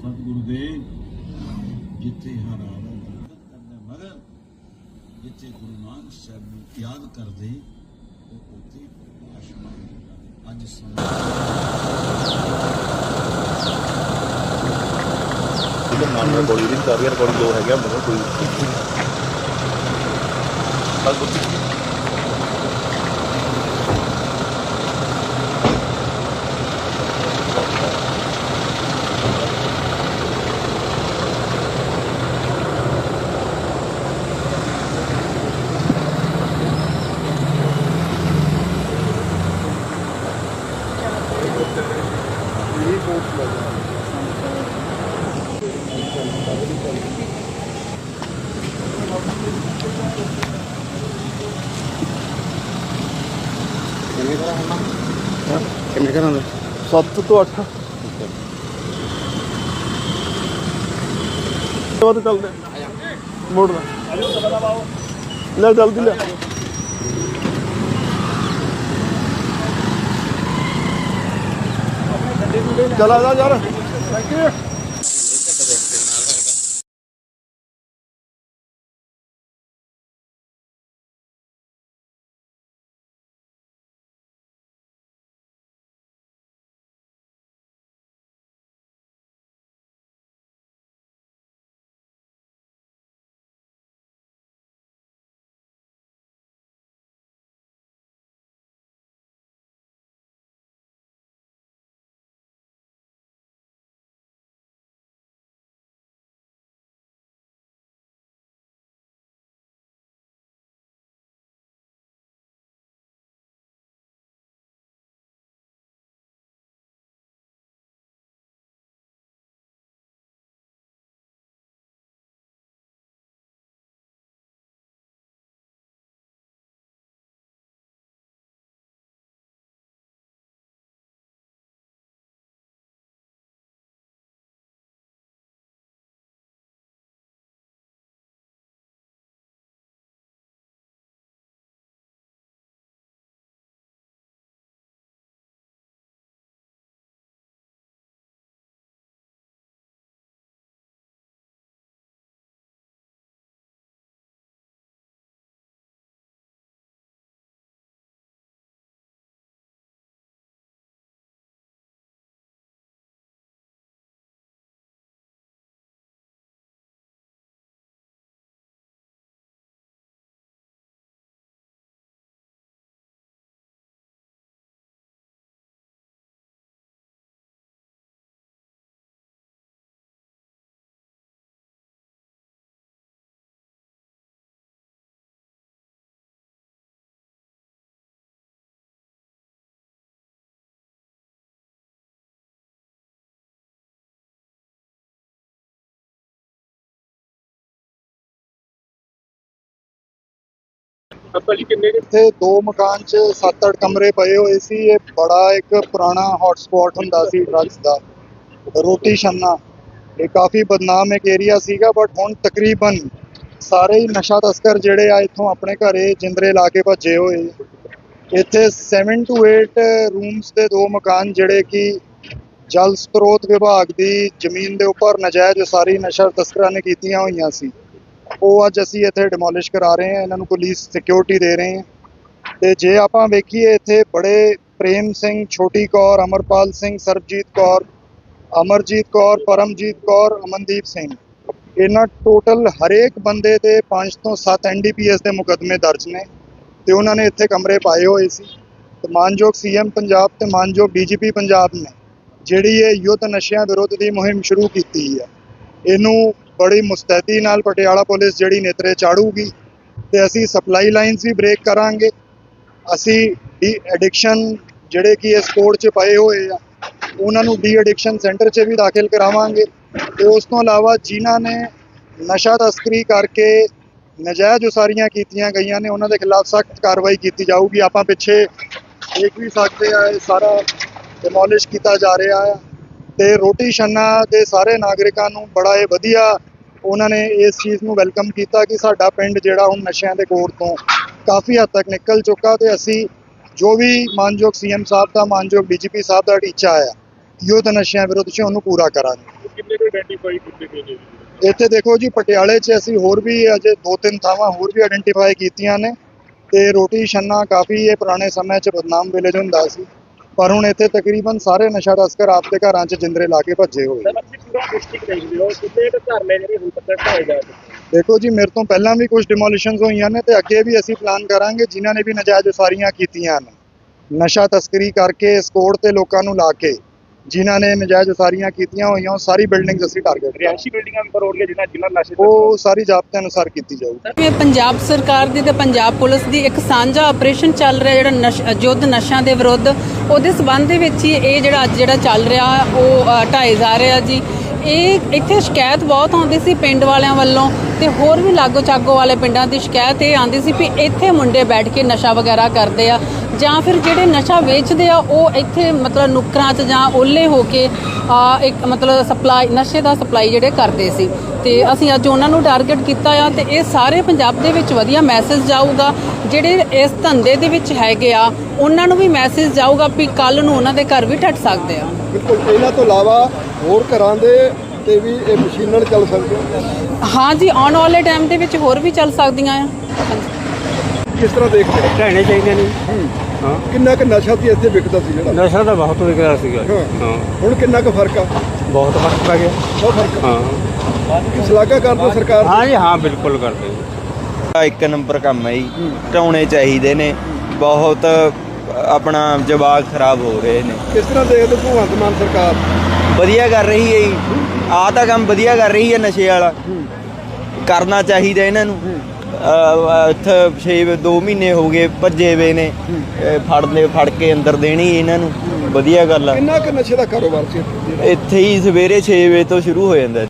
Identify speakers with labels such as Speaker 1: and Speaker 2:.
Speaker 1: ਸਤਿਗੁਰੂ ਦੇ ਜਿੱਥੇ ਹਰ ਆਵੇ ਕਰਦਾ ਮਗਰ ਜਿੱਥੇ ਗੁਰੂ ਨਾਨਕ ਸਾਹਿਬ ਨੂੰ ਯਾਦ ਕਰਦੇ, ਉਹ ਉੱਥੇ ਆਸ਼ਮਾਨ ਜਾਂਦਾ ਅੱਜ ਸਮਾਂ
Speaker 2: ਇਹਦੇ ਨਾਲ ਨਾਲ ਗੋਲੀ ਦੀ ਕਰ ਰਿਹਾ ਗੋਲੀ ਦੋ ਹੈਗਾ ਮਗਰ ਕੋਈ ਬਸ ਬੁੱਤੀ
Speaker 3: ਕਿੰਨੇ ਘਰਾਂ ਦੇ?
Speaker 2: 7 ਤੋਂ 8 ਉਹ ਚੱਲਦੇ ਮੋੜ ਲੈ। ਲੈ, ਜਲਦੀ ਲੈ। ਚਲਾ ਜਾ ਯਾਰ।
Speaker 3: ਇੱਥੇ ਦੋ ਮਕਾਨ 'ਚ 7-8 ਕਮਰੇ ਪਏ ਹੋਏ ਸੀ। ਇਹ ਬੜਾ ਇੱਕ ਪੁਰਾਣਾ ਹੌਟਸਪੌਟ ਹੁੰਦਾ ਸੀ ਡਰੱਗਸ ਦਾ। ਰੋਟੀ ਛੰਨਾ। ਇਹ ਕਾਫੀ ਬਦਨਾਮ ਇੱਕ ਏਰੀਆ ਸੀਗਾ ਬਟ ਹੁਣ ਤਕਰੀਬਨ ਸਾਰੇ ਹੀ ਨਸ਼ਾ ਤਸਕਰ ਜਿਹੜੇ ਆ ਇੱਥੋਂ ਆਪਣੇ ਘਰੇ ਜਿੰਦਰੇ ਲਾ ਕੇ ਭੱਜੇ ਹੋਏ। ਇੱਥੇ 7 ਟੂ 8 ਰੂਮਸ ਦੇ ਦੋ ਮਕਾਨ ਜਿਹੜੇ ਕਿ ਜਲ ਸਰੋਤ ਵਿਭਾਗ ਦੀ ਜ਼ਮੀਨ ਦੇ ਉੱਪਰ ਨਜਾਇਜ਼ ਸਾਰੀ ਨਸ਼ਾ ਤਸਕਰਾਂ ਨੇ ਕੀਤੀਆਂ ਹੋਈਆਂ ਸੀ। ਉਹ ਅੱਜ ਅਸੀਂ ਇੱਥੇ ਡਿਮੋਲਿਸ਼ ਕਰਾ ਰਹੇ ਹਾਂ, ਇਹਨਾਂ ਨੂੰ ਪੁਲਿਸ ਸਿਕਿਉਰਿਟੀ ਦੇ ਰਹੇ ਹਾਂ। ਤੇ ਜੇ ਆਪਾਂ ਵੇਖੀਏ ਇੱਥੇ ਬੜੇ ਪ੍ਰੇਮ ਸਿੰਘ, ਛੋਟੀ ਕੌਰ, ਅਮਰਪਾਲ ਸਿੰਘ, ਸਰਬਜੀਤ ਕੌਰ, ਅਮਰਜੀਤ ਕੌਰ, ਪਰਮਜੀਤ ਕੌਰ, ਅਮਨਦੀਪ ਸਿੰਘ। ਇਹਨਾਂ ਟੋਟਲ ਹਰੇਕ ਬੰਦੇ ਦੇ 5 ਤੋਂ 7 ਐਨਡੀਪੀਐਸ ਦੇ ਮੁਕੱਦਮੇ ਦਰਜ ਨੇ ਤੇ ਉਹਨਾਂ ਨੇ ਇੱਥੇ ਕਮਰੇ ਪਾਏ ਹੋਏ ਸੀ। ਤੇ ਮਾਨਯੋਗ ਸੀਐਮ ਪੰਜਾਬ ਤੇ ਮਾਨਯੋਗ ਡੀਜੀਪੀ ਪੰਜਾਬ ਨੇ ਜਿਹੜੀ ਇਹ ਯੁੱਧ ਨਸ਼ਿਆਂ ਵਿਰੁੱਧ ਦੀ ਮੁਹਿੰਮ ਸ਼ੁਰੂ ਕੀਤੀ ਹੈ। ਇਹਨੂੰ ਬੜੀ ਮੁਸਤੈਦੀ ਨਾਲ ਪਟਿਆਲਾ ਪੁਲਿਸ ਜਿਹੜੀ ਨੇਤਰੇ ਚਾੜੂਗੀ ਤੇ ਅਸੀਂ ਸਪਲਾਈ ਲਾਈਨਸ ਵੀ ਬ੍ਰੇਕ ਕਰਾਂਗੇ। ਅਸੀਂ ਡੀ ਐਡਿਕਸ਼ਨ ਜਿਹੜੇ ਕਿ ਇਸ ਕੋਰਟ 'ਚ ਪਏ ਹੋਏ ਆ, ਉਹਨਾਂ ਨੂੰ ਡੀ ਐਡਿਕਸ਼ਨ ਸੈਂਟਰ 'ਚ ਵੀ ਦਾਖਲ ਕਰਾਵਾਂਗੇ ਤੇ ਉਸ ਤੋਂ ਇਲਾਵਾ ਜਿਨ੍ਹਾਂ ਨੇ ਨਸ਼ਾ ਤਸਕਰੀ ਕਰਕੇ ਨਜਾਇਜ਼ ਉਸਾਰੀਆਂ ਕੀਤੀਆਂ ਗਈਆਂ ਨੇ, ਉਹਨਾਂ ਦੇ ਖਿਲਾਫ ਸਖਤ ਕਾਰਵਾਈ ਕੀਤੀ ਜਾਊਗੀ। ਆਪਾਂ ਪਿੱਛੇ ਦੇਖ ਵੀ ਸਕਦੇ ਆ, ਇਹ ਸਾਰਾ ਡਿਮੋਲਿਸ਼ ਕੀਤਾ ਜਾ ਰਿਹਾ ਆ ਤੇ ਰੋਟੀ ਛੰਨਾ ਦੇ ਸਾਰੇ ਨਾਗਰਿਕਾਂ ਨੂੰ ਬੜਾ ਇਹ ਵਧੀਆ ਉਹਨਾਂ ਨੇ ਇਸ ਚੀਜ਼ ਨੂੰ ਵੈਲਕਮ ਕੀਤਾ ਕਿ ਸਾਡਾ ਪਿੰਡ ਜਿਹੜਾ ਹੁਣ ਨਸ਼ਿਆਂ ਦੇ ਕੋਰ ਤੋਂ ਕਾਫੀ ਹੱਦ ਤੱਕ ਨਿਕਲ ਚੁੱਕਾ ਤੇ ਅਸੀਂ ਜੋ ਵੀ ਮਾਨਯੋਗ ਸੀਐਮ ਸਾਹਿਬ ਦਾ ਮਾਨਯੋਗ ਡੀਜੀਪੀ ਸਾਹਿਬ ਦਾ ਟੀਚਾ ਆ ਯੁੱਧ ਨਸ਼ਿਆਂ ਵਿਰੁੱਧ 'ਚ ਉਹਨੂੰ ਪੂਰਾ ਕਰਾਂਗੇ
Speaker 2: ਕਿੰਨੇ ਕੁ ਆਇਡੈਂਟੀਫਾਈ ਕੀਤੇ ਗਏ ਨੇ ਜੀ?
Speaker 3: ਇੱਥੇ ਦੇਖੋ ਜੀ ਪਟਿਆਲੇ 'ਚ ਅਸੀਂ ਹੋਰ ਵੀ ਅਜੇ ਦੋ ਤਿੰਨ ਥਾਵਾਂ ਹੋਰ ਵੀ ਆਇਡੈਂਟੀਫਾਈ ਕੀਤੀਆਂ ਨੇ ਤੇ ਰੋਟੀ ਛੰਨਾ ਕਾਫੀ ਇਹ ਪੁਰਾਣੇ ਸਮੇਂ 'ਚ ਬਦਨਾਮ ਵਿਲੇਜ ਹੁੰਦਾ ਸੀ ਪਰ ਹੁਣ ਇੱਥੇ ਤਕਰੀਬਨ ਸਾਰੇ ਨਸ਼ਾ ਤਸਕਰ ਆਪਦੇ ਘਰਾਂ 'ਚ ਜਿੰਦਰੇ ਲਾ ਕੇ ਭੱਜੇ ਹੋਏ
Speaker 2: ਡਿਸਟ੍ਰਿਕਟ ਦੇਖਦੇ ਹੋ ਕਿੰਨੇ ਕੁ ਘਰ ਜਿਹੜੇ ਹੁਣ ਤੱਕ ਢਾਏ ਜਾ ਚੁੱਕੇ
Speaker 3: ਦੇਖੋ ਜੀ, ਮੇਰੇ ਤੋਂ ਪਹਿਲਾਂ ਵੀ ਕੁਝ ਡਿਮੋਲੀਸ਼ਨਸ ਹੋਈਆਂ ਨੇ ਤੇ ਅੱਗੇ ਵੀ ਅਸੀਂ ਪਲਾਨ ਕਰਾਂਗੇ, ਜਿਨ੍ਹਾਂ ਨੇ ਵੀ ਨਜਾਇਜ਼ ਉਸਾਰੀਆਂ ਕੀਤੀਆਂ ਨੇ ਨਸ਼ਾ ਤਸਕਰੀ ਕਰਕੇ ਸਕੋੜ ਤੇ ਲੋਕਾਂ ਨੂੰ ਲਾ ਕੇ। ਜਿਨ੍ਹਾਂ ਨੇ ਨਜਾਇਜ਼ ਉਸਾਰੀਆਂ ਕੀਤੀਆਂ ਹੋਈਆਂ ਉਹ ਸਾਰੀ ਬਿਲਡਿੰਗਸ ਅਸੀਂ ਟਾਰਗੇਟ
Speaker 2: ਰਿਹਾਇਸ਼ੀ ਬਿਲਡਿੰਗਾਂ ਵੀ ਕਰੋੜੀਆਂ ਜਿਨ੍ਹਾਂ ਜਿਨ੍ਹਾਂ ਨਸ਼ੇ
Speaker 3: ਉਹ ਸਾਰੀ ਜ਼ਾਬਤੇ ਅਨੁਸਾਰ ਕੀਤੀ ਜਾਊਗੀ।
Speaker 4: ਇਹ ਪੰਜਾਬ ਸਰਕਾਰ ਦੀ ਤੇ ਪੰਜਾਬ ਪੁਲਿਸ ਦੀ ਇੱਕ ਸਾਂਝਾ ਆਪਰੇਸ਼ਨ ਚੱਲ ਰਿਹਾ ਜਿਹੜਾ ਨਸ਼ ਯੁੱਧ ਨਸ਼ਿਆਂ ਦੇ ਵਿਰੁੱਧ ਉਹਦੇ ਸਬੰਧ ਦੇ ਵਿੱਚ ਹੀ ਇਹ ਜਿਹੜਾ ਅੱਜ ਜਿਹੜਾ ਚੱਲ ਰਿਹਾ ਉਹ ਢਾਏ ਜਾ ਰਿਹਾ ਜੀ। ਇਹ ਇੱਥੇ ਸ਼ਿਕਾਇਤ ਬਹੁਤ ਆਉਂਦੀ ਸੀ ਪਿੰਡ ਵਾਲਿਆਂ ਵੱਲੋਂ ਤੇ ਹੋਰ ਵੀ ਲਾਗੋ ਚਾਗੋ ਵਾਲੇ ਪਿੰਡਾਂ ਦੀ ਸ਼ਿਕਾਇਤ ਇਹ ਆਉਂਦੀ ਸੀ ਵੀ ਇੱਥੇ ਮੁੰਡੇ ਬੈਠ ਕੇ ਨਸ਼ਾ ਵਗੈਰਾ ਕਰਦੇ ਆ ਜਾਂ ਫਿਰ ਜਿਹੜੇ ਨਸ਼ਾ ਵੇਚਦੇ ਆ ਉਹ ਇੱਥੇ ਮਤਲਬ ਨੁੱਕਰਾਂ 'ਚ ਜਾਂ ਓਲੇ ਹੋ ਕੇ, ਆ, ਇੱਕ ਮਤਲਬ ਸਪਲਾਈ ਨਸ਼ੇ ਦਾ ਸਪਲਾਈ ਜਿਹੜੇ ਕਰਦੇ ਸੀ। ਤੇ ਅਸੀਂ ਅੱਜ ਉਹਨਾਂ ਨੂੰ ਟਾਰਗੇਟ ਕੀਤਾ ਆ ਤੇ ਇਹ ਸਾਰੇ ਪੰਜਾਬ ਦੇ ਵਿੱਚ ਵਧੀਆ ਮੈਸੇਜ ਜਾਊਗਾ। ਜਿਹੜੇ ਇਸ ਧੰਦੇ ਦੇ ਵਿੱਚ ਹੈਗੇ ਆ, ਉਹਨਾਂ ਨੂੰ ਵੀ ਮੈਸੇਜ ਜਾਊਗਾ ਵੀ ਕੱਲ ਨੂੰ ਉਹਨਾਂ ਦੇ ਘਰ ਵੀ ਟੱਟ ਸਕਦੇ ਆ।
Speaker 5: ਬਿਲਕੁਲ ਇਹਨਾਂ ਤੋਂ ਇਲਾਵਾ ਹੋਰ ਘਰਾਂ ਦੇ ਤੇ ਵੀ ਇਹ ਮਸ਼ੀਨਾਂ ਨਾਲ ਚੱਲ ਸਕਦੇ
Speaker 4: ਹਾਂ ਜੀ ਆਉਣ ਵਾਲੇ ਟਾਈਮ ਦੇ ਵਿੱਚ ਹੋਰ ਵੀ ਚੱਲ ਸਕਦੀਆਂ ਆ।
Speaker 5: ਕਿਸ ਤਰ੍ਹਾਂ ਦੇਖਦੇ ਹੋ?
Speaker 6: ਢਹਿਣੇ ਚਾਹੀਦੇ ਨੇ। ਹਾਂ।
Speaker 5: ਕਿੰਨਾ ਕੁ ਨਸ਼ਾ ਸੀ ਇੱਥੇ ਵਿਕਦਾ ਸੀ ਜਿਹੜਾ?
Speaker 6: ਨਸ਼ਾ ਤਾਂ ਬਹੁਤ ਵਿਕਦਾ ਸੀਗਾ।
Speaker 5: ਹਾਂ।
Speaker 6: ਹਾਂ।
Speaker 5: ਹੁਣ ਕਿੰਨਾ ਕੁ ਫ਼ਰਕ ਆ?
Speaker 6: ਬਹੁਤ ਫ਼ਰਕ ਪੈ ਗਿਆ।
Speaker 5: ਬਹੁਤ ਫ਼ਰਕ
Speaker 6: ਹਾਂ।
Speaker 5: ਕਿ ਸ਼ਲਾਘਾ ਕਰਦੇ ਸਰਕਾਰ?
Speaker 6: ਹਾਂ ਜੀ ਹਾਂ ਬਿਲਕੁਲ ਕਰਦੇ
Speaker 7: ਆ ਇੱਕ ਨੰਬਰ ਕੰਮ ਹੈ ਜੀ। ਢਾਉਣੇ ਚਾਹੀਦੇ ਨੇ। ਬਹੁਤ ਆਪਣਾ ਜਵਾਬ ਖਰਾਬ ਹੋ ਰਹੇ ਨੇ।
Speaker 5: ਕਿਸ ਤਰ੍ਹਾਂ ਦੇਖਦੇ ਭਗਵੰਤ ਮਾਨ ਸਰਕਾਰ?
Speaker 7: ਵਧੀਆ ਕਰ ਰਹੀ ਹੈ ਜੀ। ਆ ਤਾਂ ਕੰਮ ਵਧੀਆ ਕਰ ਰਹੀ ਹੈ ਨਸ਼ੇ ਵਾਲਾ। ਕਰਨਾ ਚਾਹੀਦਾ ਇਹਨਾਂ ਨੂੰ। ਇੱਥੇ 6 2 ਮਹੀਨੇ ਹੋ ਗਏ ਭੱਜੇ ਵੇ ਨੇ। ਫੜ ਲੈ ਫੜ ਕੇ ਅੰਦਰ ਦੇਣੀ ਇਹਨਾਂ ਨੂੰ। ਵਧੀਆ ਗੱਲ ਆ।
Speaker 5: ਕਿੰਨਾ ਕੁ ਨਸ਼ੇ ਦਾ ਕਾਰੋਬਾਰ ਸੀ ਇੱਥੇ?
Speaker 7: ਇੱਥੇ ਹੀ ਸਵੇਰੇ 6 ਵਜੇ ਤੋਂ ਸ਼ੁਰੂ ਹੋ ਜਾਂਦਾ